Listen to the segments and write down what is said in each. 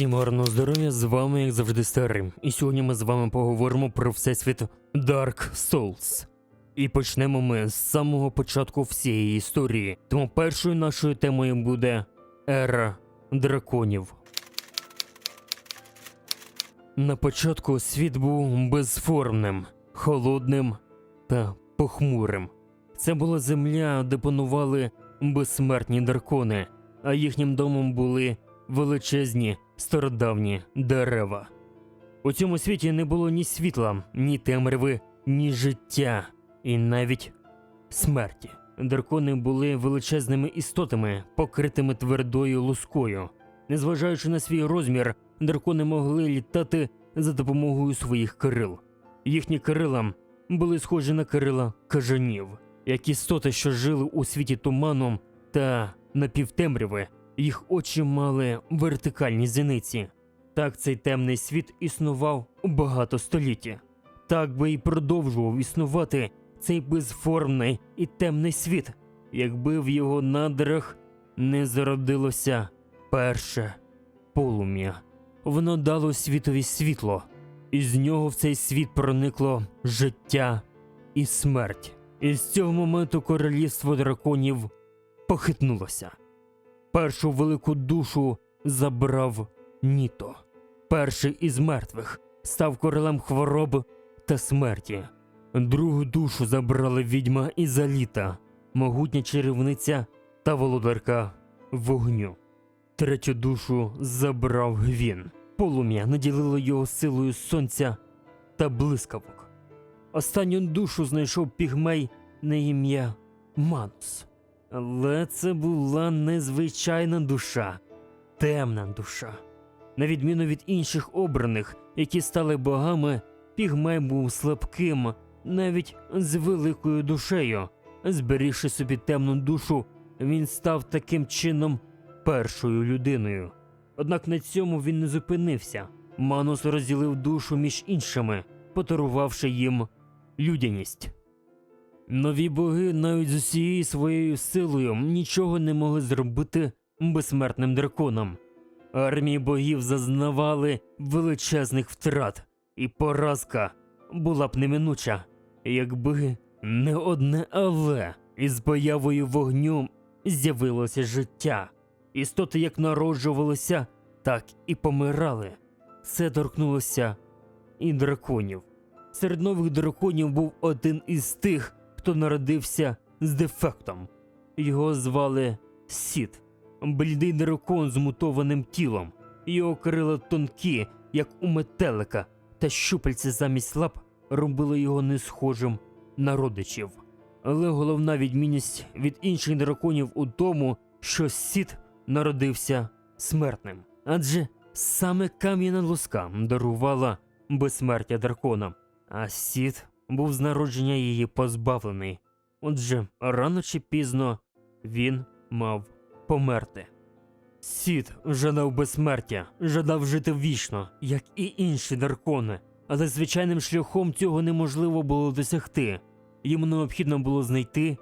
Всім гарного здоров'я, з вами, як завжди, старим. І сьогодні ми з вами поговоримо про всесвіт Dark Souls. І почнемо ми з самого початку всієї історії. Тому першою нашою темою буде Ера драконів. На початку світ був безформним, холодним та похмурим. Це була земля, де панували безсмертні дракони, а їхнім домом були величезні стародавні дерева. У цьому світі не було ні світла, ні темряви, ні життя, і навіть смерті. Дракони були величезними істотами, покритими твердою лускою. Незважаючи на свій розмір, дракони могли літати за допомогою своїх крил. Їхні крила були схожі на крила кажанів, як істоти, що жили у світі туману та напівтемряви, їх очі мали вертикальні зіниці. Так цей темний світ існував багато століття. Так би і продовжував існувати цей безформний і темний світ, якби в його надрах не зародилося перше полум'я. Воно дало світові світло, і з нього в цей світ проникло життя і смерть. І з цього моменту королівство драконів похитнулося. Першу велику душу забрав Ніто. Перший із мертвих став королем хвороб та смерті. Другу душу забрали відьма Ізаліта, могутня чарівниця та володарка вогню. Третю душу забрав Гвін. Полум'я наділило його силою сонця та блискавок. Останню душу знайшов пігмей на ім'я Манус. Але це була незвичайна душа, темна душа. На відміну від інших обраних, які стали богами, Пігмей був слабким, навіть з великою душею. Зберігши собі темну душу, він став таким чином першою людиною. Однак на цьому він не зупинився. Манус розділив душу між іншими, подарувавши їм людяність. Нові боги навіть з усією своєю силою нічого не могли зробити безсмертним драконом. Армії богів зазнавали величезних втрат, і поразка була б неминуча, якби не одне але із появою вогню з'явилося життя. Істоти як народжувалися, так і помирали. Це торкнулося і драконів. Серед нових драконів був один із тих, хто народився з дефектом. Його звали Сід, блідий дракон з мутованим тілом. Його крила тонкі, як у метелика, та щупальці замість лап робили його не схожим на родичів. Але головна відмінність від інших драконів у тому, що Сід народився смертним. Адже саме кам'яна луска дарувала безсмертя дракона, а Сід був з народження її позбавлений. Отже, рано чи пізно він мав померти. Сід жадав безсмертя, жадав жити вічно, як і інші дракони, але звичайним шляхом цього неможливо було досягти. Йому необхідно було знайти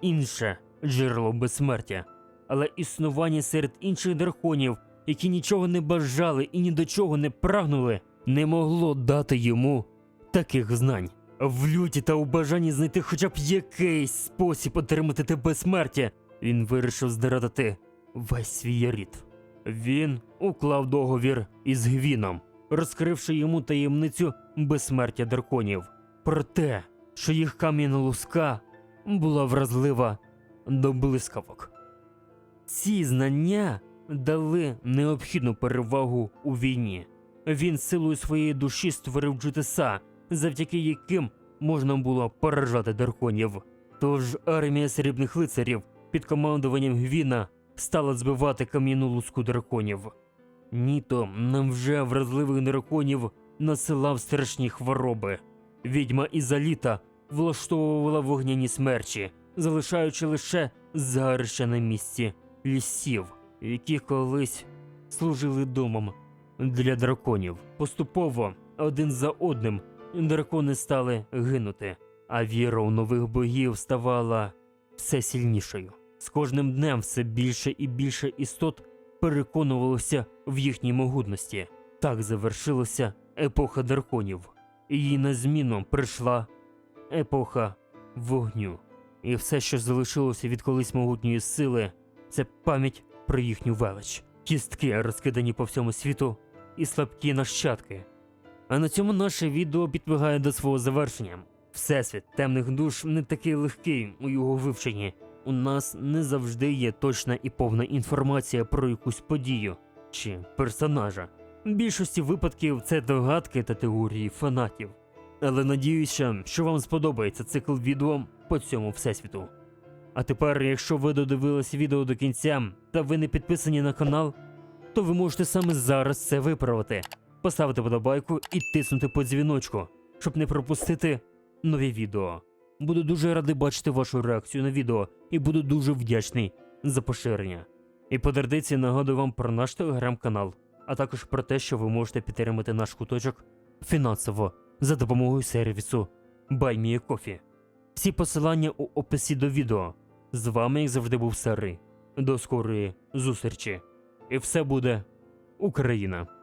інше джерело безсмертя, але існування серед інших драконів, які нічого не бажали і ні до чого не прагнули, не могло дати йому таких знань. В люті та у бажанні знайти хоча б якийсь спосіб отримати те безсмертя, він вирішив здрадати весь свій рід. Він уклав договір із Гвіном, розкривши йому таємницю безсмертя драконів, про те, що їх кам'яна луска була вразлива до блискавок. Ці знання дали необхідну перевагу у війні. Він силою своєї душі створив джутеса, завдяки яким можна було поражати драконів. Тож армія срібних лицарів під командуванням Гвіна стала збивати кам'яну луску драконів. Ніто нам вже вразливих драконів насилав страшні хвороби. Відьма Ізаліта влаштовувала вогняні смерчі, залишаючи лише згарища на місці лісів, які колись служили домом для драконів. Поступово один за одним дракони стали гинути, а віра у нових богів ставала все сильнішою. З кожним днем все більше і більше істот переконувалися в їхній могутності. Так завершилася епоха драконів, їй на зміну прийшла епоха вогню. І все, що залишилося від колись могутньої сили, це пам'ять про їхню велич, кістки, розкидані по всьому світу, і слабкі нащадки. А на цьому наше відео підбігає до свого завершення. Всесвіт темних душ не такий легкий у його вивченні. У нас не завжди є точна і повна інформація про якусь подію чи персонажа. В більшості випадків це догадки та теорії фанатів. Але надіюся, що вам сподобається цикл відео по цьому всесвіту. А тепер, якщо ви додивились відео до кінця та ви не підписані на канал, то ви можете саме зараз це виправити, поставити подобайку і тиснути по дзвіночку, щоб не пропустити нові відео. Буду дуже радий бачити вашу реакцію на відео і буду дуже вдячний за поширення. І по традиції нагадую вам про наш телеграм-канал, а також про те, що ви можете підтримати наш куточок фінансово за допомогою сервісу BuyMeACoffee. Всі посилання у описі до відео. З вами, як завжди, був Старий. До скорої зустрічі. І все буде Україна!